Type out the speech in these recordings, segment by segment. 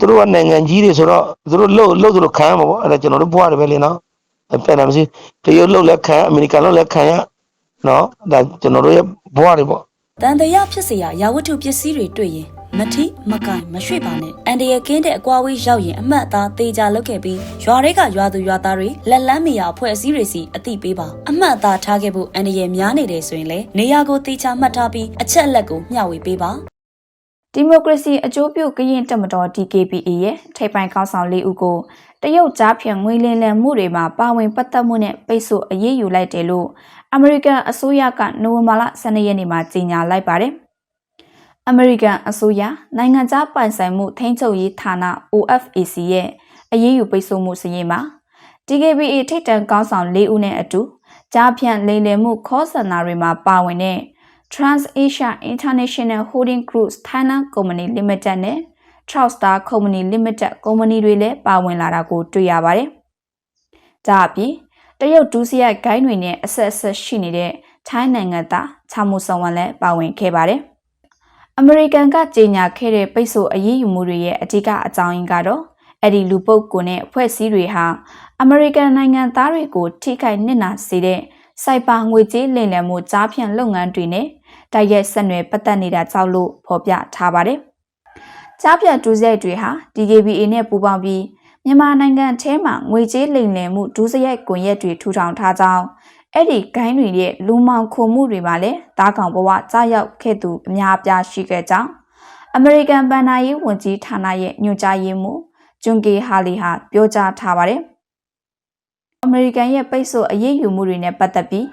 သူတို့ကနိုင်ငံကြီးတွေဆိုတော့သူတို့လှုပ်လှုပ်သလိုခံရမှာပေါ့အဲ့ဒါကျွန်တော်တို့ဘွားတယ်ပဲလေနော်ပြန်လာမရှိတရုတ်လှုပ်လက်ခံအမေရိကန်လှုပ်လက်ခံရနော်ဒါကျွန်တော်တို့ရဲ့ဘွားတွေပေါ့တန်တရားဖြစ်စရာရာဝတ္ထုပစ္စည်းတွေတွေ့ရင်မထိမကင်မရွှေ့ပါနဲ့အန်တရကင်းတဲ့အကွာဝေးရောက်ရင်အမှတ်အသားသေချာလုပ်ခဲ့ပြီးရွာတွေကရွာသူရွာသားတွေလက်လန်းမရအဖွဲ့အစည်းတွေစီအသိပေးပါအမှတ်အသားထားခဲ့ဖို့အန်တရများနေတယ်ဆိုရင်လည်းနေရာကိုသေချာမှတ်ထားပြီးအချက်အလက်ကိုမျှဝေပေးပါ ဒီမိုကရေစီအကျိုးပြုကရင်တက်မတော် DKBA ရဲ့ထိပ်ပိုင်းခေါင်းဆောင်၄ဦးကိုတရုတ်ကြားဖြန့်ငွေလင်းလန်မှုတွေမှာပါဝင်ပတ်သက်မှုနဲ့ပိတ်ဆို့အရေးယူလိုက်တယ်လို့အမေရိကန်အစိုးရကနိုဝင်ဘာလ12ရက်နေ့မှာကြေညာလိုက်ပါတယ်။အမေရိကန်အစိုးရနိုင်ငံခြားပိုင်ဆိုင်မှုထိန်းချုပ်ရေးဌာန OFAC ရဲ့အရေးယူပိတ်ဆို့မှုစည်းမှာ DKBA ထိပ်တန်းခေါင်းဆောင်၄ဦးနဲ့အတူကြားဖြန့်လိမ်လည်မှုခေါ်ဆန္ဒတွေမှာပါဝင်တဲ့ TransAsia International Holding Group Thailand Company Limited နဲ့ Trustar Company Limited ကုမ္ပဏီတွေလည်းပါဝင်လာတာကိုတွေ့ရပါတယ်။ဒါအပြင်တရုတ်ဒုစရိုက်ဂိုင်းတွေနဲ့အဆက်အဆက်ရှိနေတဲ့ထိုင်းနိုင်ငံသားချာမူဆောင်ဝန်လည်းပါဝင်ခဲ့ပါတယ်။အမေရိကန်ကကြေညာခဲ့တဲ့ပိတ်ဆို့အရေးယူမှုတွေရဲ့အဓိကအကြောင်းရင်းကတော့အဲ့ဒီလူပုတ်ကိုနဲ့အဖွဲ့အစည်းတွေဟာအမေရိကန်နိုင်ငံသားတွေကိုထိခိုက်နစ်နာစေတဲ့စိုက်ပါငွေကြေးလိမ်လည်မှုကြားဖြန့်လုပ်ငန်းတွေနဲ့ တိုက်ရိုက်ဆက်နွယ်ပတ်သက်နေတာကြောင့်လို့ဖော်ပြထားပါတယ်။ကြားဖြတ်ဒုစရိုက်တွေဟာ DKBA နဲ့ပူးပေါင်းပြီးမြန်မာနိုင်ငံထဲမှာငွေကြေးလိမ်လည်မှုဒုစရိုက်ကွန်ရက်တွေထူထောင်ထားကြောင်းအဲ့ဒီဂိုင်းတွေရဲ့လူမောင်ခုံမှုတွေမှာလည်းတားကောင်ဘဝကြားရောက်ခဲ့သူအများအပြားရှိခဲ့ကြောင်းအမေရိကန်ဗန်နာရေးဝန်ကြီးဌာနရဲ့ညွှန်ကြားရေးမှူးဂျွန်ကေဟာလီဟာပြောကြားထားပါတယ်။အမေရိကန်ရဲ့ပိတ်ဆို့အရေးယူမှုတွေနဲ့ပတ်သက်ပြီး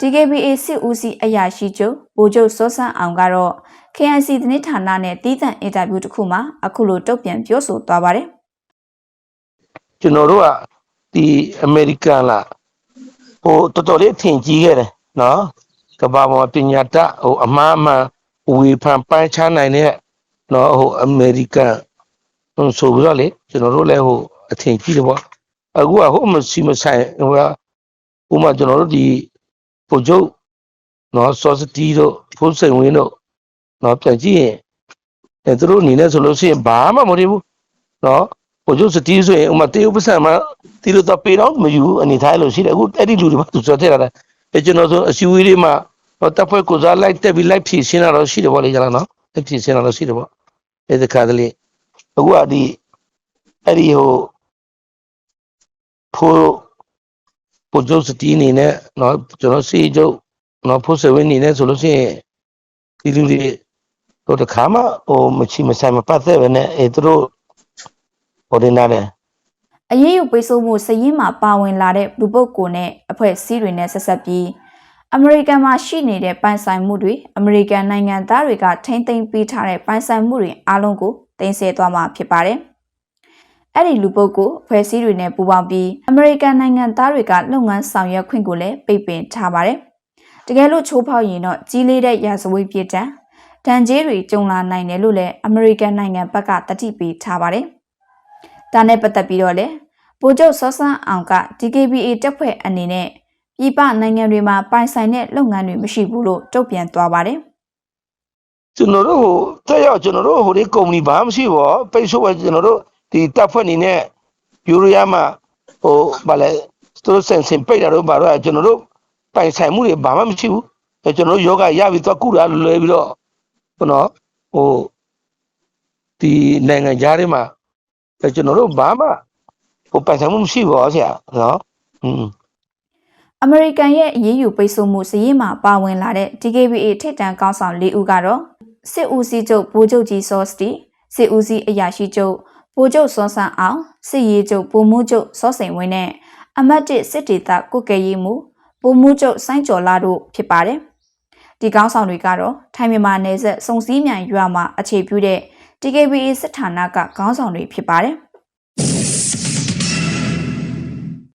DKBA စစ်ဦးစီးအရာရှိချုပ်ဗိုလ်ချုပ်စောစန်းအောင်ကတော့ KNC သတင်းဌာနနဲ့တီးသန့်အင်တာဗျူးတစ်ခုမှာအခုလိုတုတ်ပြန်ပြောဆိုသွားပါတယ်ကျွန်တော်တို့ကဒီအမေရိကန်လာဟိုတော်တော်လေးထင်ကြီးခဲ့တယ်နော်ကမ္ဘာပေါ်မှာပညာတတ်ဟိုအမှားအမှန်ဝေဖန်ပိုင်းခြားနိုင်တဲ့နော်ဟိုအမေရိကန်ဟိုဆိုပြီးတော့လေကျွန်တော်တို့လည်းဟိုအထင်ကြီးတယ်ပေါ့အခုကဟိုမရှိမဆိုင်ဟိုကဥမာကျွန်တော်တို့ဒီ ပိုကျုပ်နော်စောစတီတို့ဖုန်းစိန်ဝင်းတို့နော်ပြန်ကြည့်ရင်အဲသူတို့အနေနဲ့ဆိုလို့ရှိရင်ဘာမှမဟုတ်ဘူးနော်ကိုကျိုးစတီးဆိုရင်ဥမာတေးဥပစံမှာတီလို့တော့ပေတော့မယူအနေထားလို့ရှိတယ်အခုအဲ့ဒီလူတွေမှာသူစောထည့်လာတယ်အဲကျွန်တော်ဆိုအစီအဝေးတွေမှာဟောတပ်ဖွဲ့ကိုစားလိုက်တက်ပြီးလိုက်ဖြည့်ရှင်းတာတော့ရှိတယ်ဗောလေကျလားနော်လိုက်ဖြည့်ရှင်းတာတော့ရှိတယ်ဗောအဲ့ဒီခါတလေအခုကဒီအဲ့ဒီဟိုဖိုး ပိုကျိုးစတီးအနေနဲ့နော်ကျွန်တော်စီကျုပ်နော်ဖိုးစဝင်းအနေနဲ့ဆိုလို့ရှိရင်ဒီလူတွေတော့တခါမှဟိုမချီမဆိုင်မပတ်သက်ပဲနဲ့အဲသူတို့ဟိုတင်လာတယ်။အရေးယူပိတ်ဆို့မှုစည်ရင်းမှာပါဝင်လာတဲ့လူပုဂ္ဂိုလ်နဲ့အဖွဲ့အစည်းတွေနဲ့ဆက်ဆက်ပြီးအမေရိကန်မှာရှိနေတဲ့ပိုင်ဆိုင်မှုတွေအမေရိကန်နိုင်ငံသားတွေကထိမ့်သိမ်းပေးထားတဲ့ပိုင်ဆိုင်မှုတွေအားလုံးကိုတင်ဆက်သွားမှာဖြစ်ပါတယ်။ အဲ့ဒီလူပုဂ္ဂိုလ်အဖွဲ့အစည်းတွေနဲ့ပူးပေါင်းပြီးအမေရိကန်နိုင်ငံသားတွေကလုပ်ငန်းဆောင်ရွက်ခွင့်ကိုလည်းပိတ်ပင်ထားပါတယ်။တကယ်လို့ချိုးဖောက်ရင်တော့ကြီးလေးတဲ့ရာဇဝတ်ပြစ်ဒဏ်ဒဏ်ကြေးတွေကြုံလာနိုင်တယ်လို့လည်းအမေရိကန်နိုင်ငံဘက်ကတတိပေးထားပါတယ်။ဒါနဲ့ပတ်သက်ပြီးတော့လေဗိုလ်ချုပ်စောစန်းအောင်က DKBA တပ်ဖွဲ့အနေနဲ့ပြည်ပနိုင်ငံတွေမှာပိုင်ဆိုင်တဲ့လုပ်ငန်းတွေမရှိဘူးလို့တုံ့ပြန်သွားပါတယ်ကျွန်တော်တို့ဟိုတက်ရောက်ကျွန်တော်တို့ဟိုဒီကုမ္ပဏီဘာမှမရှိဘောပိတ်ဆို့ပဲကျွန်တော်တို့ ဒီတပ်ဖွဲ့နေနဲ့ယူရီးယားမှာဟိုဗာလဲစတိုဆန်စင်ပိတ်တာတော့ဘာတော့ကျွန်တော်တို့ပိုင်ဆိုင်မှုတွေဘာမှမရှိဘူးအဲကျွန်တော်တို့ယောဂရပြီးတော့ကုတာလွယ်ပြီးတော့ဘနော်ဟိုဒီနိုင်ငံသားတွေမှာအဲကျွန်တော်တို့ဘာမှဟိုပိုင်ဆိုင်မှုမရှိဘောဆရာနော်อืม။အမေရိကန်ရဲ့အရေးယူပိတ်ဆို့မှုစည်ရင်မှာပါဝင်လာတဲ့ DKBA ထိပ်တန်းကောင်းဆောင်၄ဦးကတော့စစ်ဦးစီးချုပ်ဗိုလ်ချုပ်ကြီးစောစတီစစ်ဦးစီးအရာရှိချုပ် ဗိုလ်ချုပ်စောဆန်းအောင်စစ်ရေးချုပ်ဗိုလ်မှူးချုပ်စောစိန်ဝင်းနဲ့အမတ်တစ်စစ်ဒေသကုတ်ကဲရေးမှူးဗိုလ်မှူးချုပ်စိုင်းကျော်လာတို့ဖြစ်ပါတယ်။ဒီကောင်းဆောင်တွေကတော့ထိုင်းမြန်မာနယ်စပ်စုံစည်းမြိုင်ရွာမှာအခြေပြုတဲ့ TKBA စစ်ဌာနကခေါင်းဆောင်တွေဖြစ်ပါတယ်။